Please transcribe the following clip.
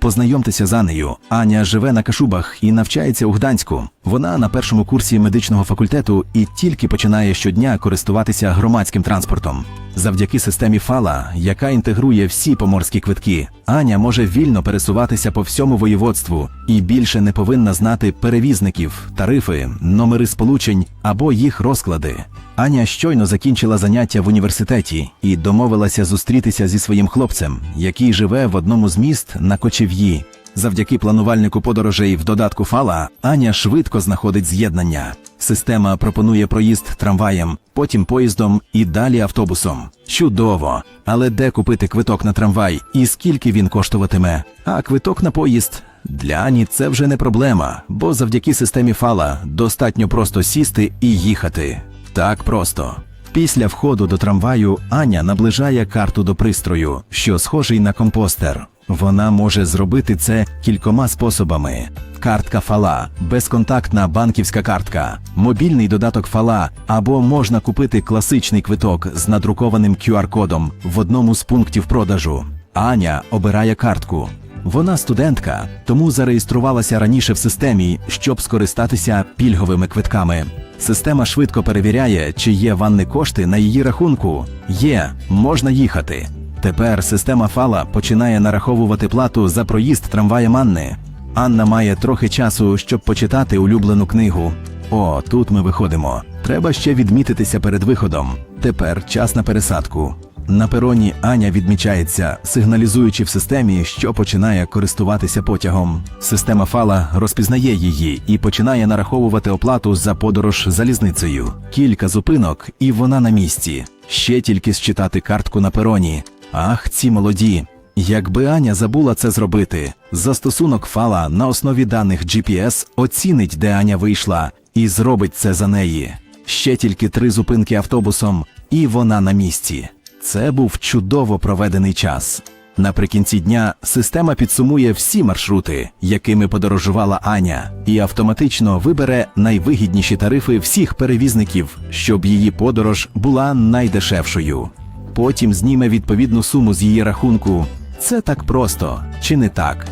Познайомтеся з Анею. Аня живе на Кашубах і навчається у Гданську. Вона на першому курсі медичного факультету і тільки починає щодня користуватися громадським транспортом. Завдяки системі Фала, яка інтегрує всі поморські квитки, Аня може вільно пересуватися по всьому воєводству і більше не повинна знати перевізників, тарифи, номери сполучень або їх розклади. Аня щойно закінчила заняття в університеті і домовилася зустрітися зі своїм хлопцем, який живе в одному з міст на Кочев'ї. Завдяки планувальнику подорожей в додатку Фала Аня швидко знаходить з'єднання. Система пропонує проїзд трамваєм, потім поїздом і далі автобусом. Чудово! Але де купити квиток на трамвай і скільки він коштуватиме? А квиток на поїзд для Ані це вже не проблема, бо завдяки системі Фала достатньо просто сісти і їхати. Так просто. Після входу до трамваю Аня наближає карту до пристрою, що схожий на компостер. Вона може зробити це кількома способами: картка фала, безконтактна банківська картка, мобільний додаток фала, або можна купити класичний квиток з надрукованим QR-кодом в одному з пунктів продажу. Аня обирає картку. Вона студентка, тому зареєструвалася раніше в системі, щоб скористатися пільговими квитками. Система швидко перевіряє, чи є ванни кошти на її рахунку. Є, можна їхати. Тепер система Фала починає нараховувати плату за проїзд трамваєм Анни. Анна має трохи часу, щоб почитати улюблену книгу. О, тут ми виходимо. Треба ще відмітитися перед виходом. Тепер час на пересадку. На пероні Аня відмічається, сигналізуючи в системі, що починає користуватися потягом. Система Фала розпізнає її і починає нараховувати оплату за подорож залізницею. Кілька зупинок, і вона на місці. Ще тільки считати картку на пероні. Ах, ці молоді. Якби Аня забула це зробити, застосунок Фала на основі даних GPS оцінить, де Аня вийшла, і зробить це за неї. Ще тільки три зупинки автобусом, і вона на місці. Це був чудово проведений час. Наприкінці дня система підсумує всі маршрути, якими подорожувала Аня, і автоматично вибере найвигідніші тарифи всіх перевізників, щоб її подорож була найдешевшою. Потім зніме відповідну суму з її рахунку. Це так просто, чи не так?